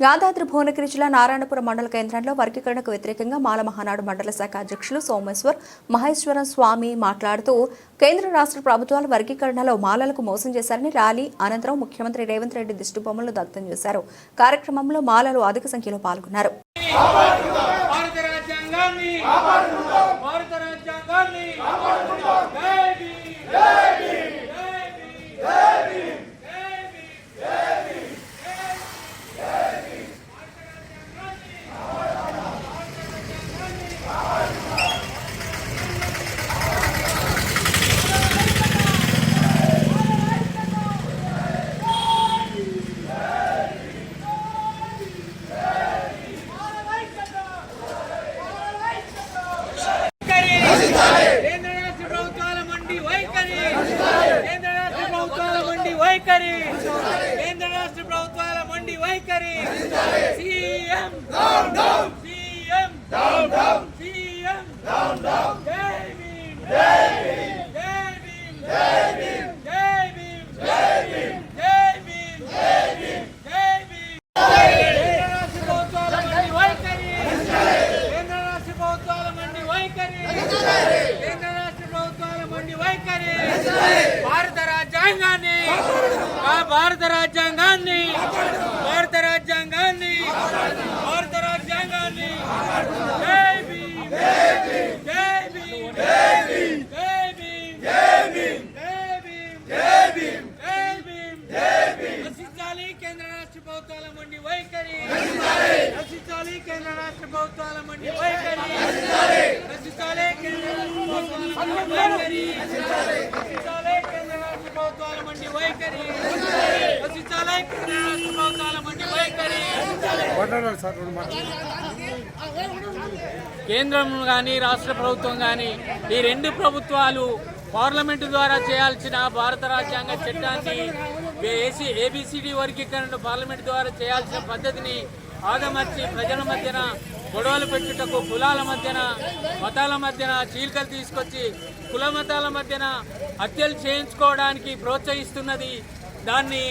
యాదాద్రి భువనగిరి జిల్లా నారాయణపురం మండల కేంద్రంలో వర్గీకరణకు వ్యతిరేకంగా మాల మహానాడు మండల శాఖ అధ్యక్షులు సోమేశ్వర్ మహేశ్వరం స్వామి మాట్లాడుతూ కేంద్ర రాష్ట్ర ప్రభుత్వాలు వర్గీకరణలో మాలలకు మోసం చేశారని ర్యాలీ అనంతరం ముఖ్యమంత్రి రేవంత్ రెడ్డి దిష్టిబొమ్మలు దగ్ధం చేశారు. కార్యక్రమంలో మాలలు అధిక సంఖ్యలో పాల్గొన్నారు. భారత రాజ్యాంగాన్ని భారత రాజ్యాంగాన్ని జై భీమ్. జై భీమ్. జై భీమ్. జై భీమ్. వైఖరి. కేంద్ర రాష్ట్ర ప్రభుత్వాల మండి వైఖరి కేంద్ర రాష్ట్ర ప్రభుత్వాల మండి వైఖరి కేంద్ర రాష్ట్ర ప్రభుత్వాల మండి వైఖరి సీఎం. సీఎం. సీఎం. జై భీమ్. జై భీమ్. జై భీమ్. జై భీమ్. జై భీమ్. జై భీమ్. జై భీమ్. జై భీమ్. కేంద్ర రాష్ట్ర ప్రభుత్వాల మండి వైఖరి. కేంద్ర రాష్ట్ర ప్రభుత్వాల మండి వైఖరి. కేంద్ర రాష్ట్ర ప్రభుత్వాల మండి వైఖరి. భారత రాజ్యాంగాన్ని. ఆ భారత రాజ్యాంగాన్ని రాష్ట్ర ప్రభుత్వాల మండి వైఖరి. రక్షించాలి కేంద్ర రాష్ట్ర ప్రభుత్వాల మండి వైఖరి రక్షించాలి కేంద్ర రాష్ట్ర ప్రభుత్వాల మండి వైఖరి. రక్షించాలి కేంద్ర రాష్ట్ర ప్రభుత్వాల మండి వైఖరి. మాట్లాడాలి సార్ రెండు మాట్లాడాలి కేంద్రం కానీ రాష్ట్ర ప్రభుత్వం కానీ ఈ రెండు ప్రభుత్వాలు పార్లమెంటు ద్వారా చేయాల్సిన భారత రాజ్యాంగ చట్టాన్ని ఏసీ ఏబిసిడి వర్గీకరణ పార్లమెంటు ద్వారా చేయాల్సిన పద్ధతిని ఆగమర్చి ప్రజల మధ్యన గొడవలు పెట్టుటకు కులాల మధ్యన మతాల మధ్యన చీలికలు తీసుకొచ్చి కుల మతాల మధ్యన హత్యలు చేయించుకోవడానికి ప్రోత్సహిస్తున్నది. దాన్ని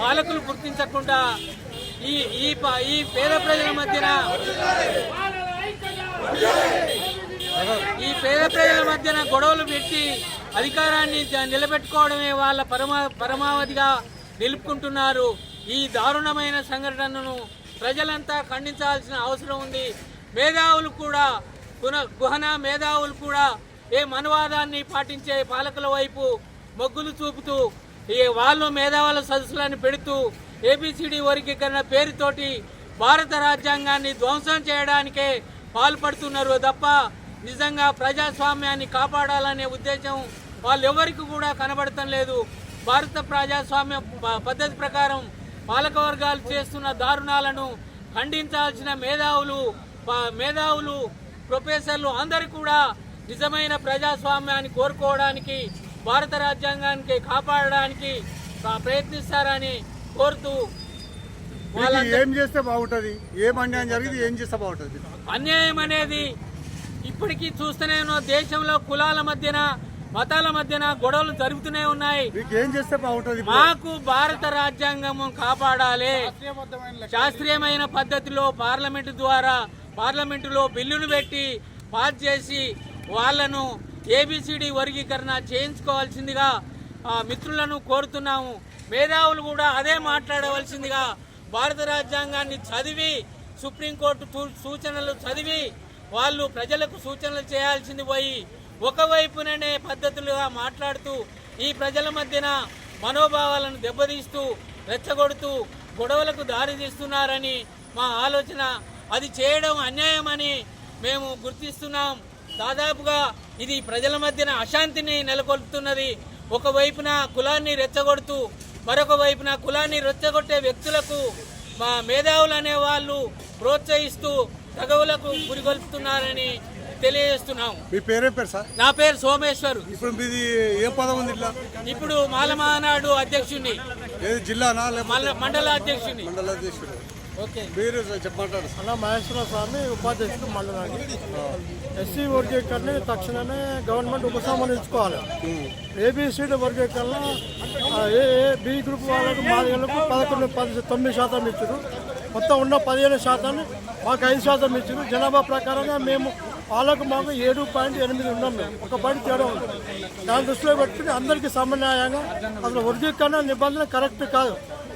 పాలకులు గుర్తించకుండా ఈ ఈ ఈ పేద ప్రజల మధ్యన ఈ పేద ప్రజల మధ్యన గొడవలు పెట్టి అధికారాన్ని నిలబెట్టుకోవడమే వాళ్ళ పరమా పరమావధిగా నిలుపుకుంటున్నారు. ఈ దారుణమైన సంఘటనను ప్రజలంతా ఖండించాల్సిన అవసరం ఉంది. మేధావులు కూడా గుణ గుహన మేధావులు కూడా ఏ మనవాదాన్ని పాటించే పాలకుల వైపు మొగ్గులు చూపుతూ ఈ వాళ్ళు మేధావుల సదస్సులను పెడుతూ ఏబిసిడి వర్గీకరణ పేరుతోటి భారత రాజ్యాంగాన్ని ధ్వంసం చేయడానికే పాల్పడుతున్నారు తప్ప నిజంగా ప్రజాస్వామ్యాన్ని కాపాడాలనే ఉద్దేశం వాళ్ళెవరికి కూడా కనబడటం లేదు. భారత ప్రజాస్వామ్య పద్ధతి ప్రకారం పాలక వర్గాలు చేస్తున్న దారుణాలను ఖండించాల్సిన మేధావులు మేధావులు ప్రొఫెసర్లు అందరూ కూడా నిజమైన ప్రజాస్వామ్యాన్ని కోరుకోవడానికి భారత రాజ్యాంగానికి కాపాడడానికి ప్రయత్నిస్తారని కోరుతూ ఏం చేస్తే బాగుంటది? ఏం అన్యాయం జరిగింది ఏం చేస్తే బాగుంటది? అన్యాయం అనేది ఇప్పటికీ చూస్తూనే దేశంలో కులాల మధ్యన మతాల మధ్యన గొడవలు జరుగుతూనే ఉన్నాయి. మీకు భారత రాజ్యాంగం కాపాడాలి. శాస్త్రీయమైన పద్ధతిలో పార్లమెంటు ద్వారా పార్లమెంటులో బిల్లును పెట్టి పాస్ చేసి వాళ్ళను ఏబిసిడి వర్గీకరణ చేయించుకోవాల్సిందిగా మిత్రులను కోరుతున్నాము. మేధావులు కూడా అదే మాట్లాడవలసిందిగా భారత రాజ్యాంగాన్ని చదివి సుప్రీంకోర్టు సూచనలు చదివి వాళ్ళు ప్రజలకు సూచనలు చేయాల్సింది పోయి ఒకవైపుననే పద్ధతులుగా మాట్లాడుతూ ఈ ప్రజల మధ్యన మనోభావాలను దెబ్బతీస్తూ రెచ్చగొడుతూ గొడవలకు దారి తీస్తున్నారని మా ఆలోచన. అది చేయడం అన్యాయమని మేము గుర్తిస్తున్నాం. దాదాపుగా ఇది ప్రజల మధ్యన అశాంతిని నెలకొల్పుతున్నది. ఒకవైపున కులాన్ని రెచ్చగొడుతూ మరొక వైపున కులాన్ని రెచ్చగొట్టే వ్యక్తులకు మా మేధావులు అనే వాళ్ళు ప్రోత్సహిస్తూ తగవులకు గురిగొల్పుతున్నారని తెలియజేస్తున్నాం. మీ పేరేం పేరు సార్? నా పేరు సోమేశ్వర్. ఇప్పుడు మీది ఏ పదం ఉంది ఇట్లా? ఇప్పుడు మాలమహానాడు అధ్యక్షుడిని. ఏది జిల్లానా మండల అధ్యక్షుడిని. మండల అధ్యక్షుడు. ఓకే. మీరు చెప్పమంటారు. అన్న మహేశ్వర స్వామి ఉపాధ్యక్షుడు మండలానికి ఎస్సీ వర్గీకరణ తక్షణమే గవర్నమెంట్ ఉపసంహరించుకోవాలి. ఏబిసిడి వర్గీకరణ ఏ బి గ్రూప్ వాళ్ళకు మాదిగలకు పదకొండు పది తొమ్మిది శాతం ఇచ్చారు మొత్తం ఉన్న పదిహేను శాతాన్ని మాకు ఐదు శాతం ఇచ్చారు. జనాభా ప్రకారంగా మేము వాళ్ళకు మాకు ఏడు పాయింట్ ఎనిమిది ఉన్నాం మేము. ఒక పాయింట్ తేడా ఉంది. దాని దృష్టిలో పెట్టుకుని అందరికీ సమన్యాయంగా అసలు వర్గీకరణ నిబంధన కరెక్ట్ కాదు.